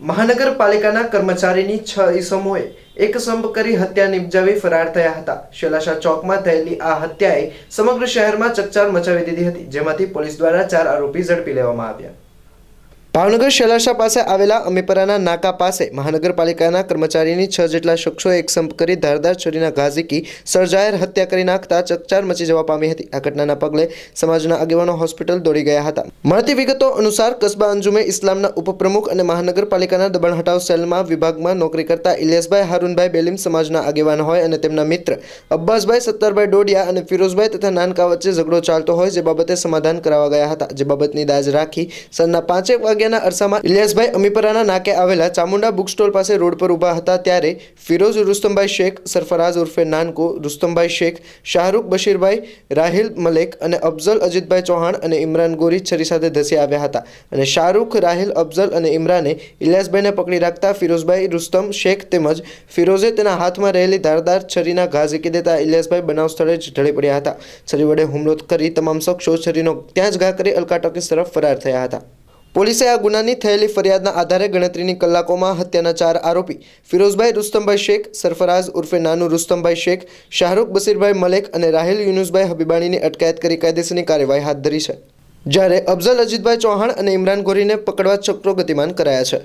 મહાનગરપાલિકાના કર્મચારીની છ ઈસમોએ એક સંપ કરી હત્યા નિપજાવી ફરાર થયા હતા. શેલાશા ચોકમાં થયેલી આ હત્યાએ સમગ્ર શહેરમાં ચકચાર મચાવી દીધી હતી, જેમાંથી પોલીસ દ્વારા ચાર આરોપી ઝડપી લેવામાં આવ્યા. ભાવનગર શેલાસા પાસે આવેલા અમીપરાના નાકા પાસે મહાનગરપાલિકાના કર્મચારીની છ જેટલા શખ્સોએ એક સંપ કરી ધારદાર છરીના ઘા ઝીકી સર્જાયર હત્યા કરી નાખતા ચકચાર મચી જવા પામી હતી. આ ઘટનાના પગલે સમાજના આગેવાનો હોસ્પિટલ દોડી ગયા હતા. મળતી વિગતો અનુસાર કસ્બા અંજુમે ઇસ્લામના ઉપપ્રમુખ અને મહાનગરપાલિકાના દબાણ હટાવ સેલમાં વિભાગમાં નોકરી કરતા ઇલિયાસભાઈ હારૂનભાઈ બેલીમ સમાજના આગેવાન હોય અને તેમના મિત્ર અબ્બાસભાઈ સત્તરભાઈ ડોડિયા અને ફિરોઝભાઈ તથા નાનકા વચ્ચે ઝઘડો ચાલતો હોય જે બાબતે સમાધાન કરાવવા ગયા હતા. જે બાબતની દાજ રાખી સરના પાંચેક વાગ્યાના અરસામાં ઇલિયાસભાઈ અમીપરાના નાકે આવેલા ચામુંડા બુક સ્ટોલ પાસે રોડ પર ઊભા હતા ત્યારે ફિરોઝ રુસ્તમભાઈ શેખ, સરફરાઝ ઉર્ફે નાનકો, રુસ્તમભાઈ શેખ, શાહરૂખ બશીરભાઈ, રાહિલ મલેક અને અફઝલ અજીતભાઈ ચૌહાણ અને ઇમરાન ગોરી છરી સાથે ધસી આવ્યા હતા. અને શાહરૂખ, રાહિલ, અફઝલ અને ઇમરાને ઇલિયાસભાઈને પકડી રાખતા ફિરોઝભાઈ રુસ્તમ શેખ તેમજ ફિરોઝે તેના હાથમાં રહેલી ધારદાર છરીના ઘા ઝીકી દેતા ઇલિયાસભાઈ બનાવ સ્થળે જ ઢળી પડ્યા હતા. છરી વડે હુમલો કરી તમામ શખ્સો છરીનો ત્યાં જ ઘા કરી અલકાટોકીસ તરફ ફરાર થયા હતા. પોલીસે આ ગુનાની થયેલી ફરિયાદના આધારે ગણતરીની કલાકોમાં હત્યાના ચાર આરોપી ફિરોઝભાઈ રુસ્તમભાઈ શેખ, સરફરાઝ ઉર્ફે નાનુ રુસ્તમભાઈ શેખ, શાહરૂખ બસીરભાઈ મલેક અને રાહિલ યુનુસભાઈ હબીબાણીની અટકાયત કરી કાયદેસરની કાર્યવાહી હાથ ધરી છે. જ્યારે અફઝલ અજીતભાઈ ચૌહાણ અને ઇમરાન ગોરીને પકડવા ચક્રો ગતિમાન કરાયા છે.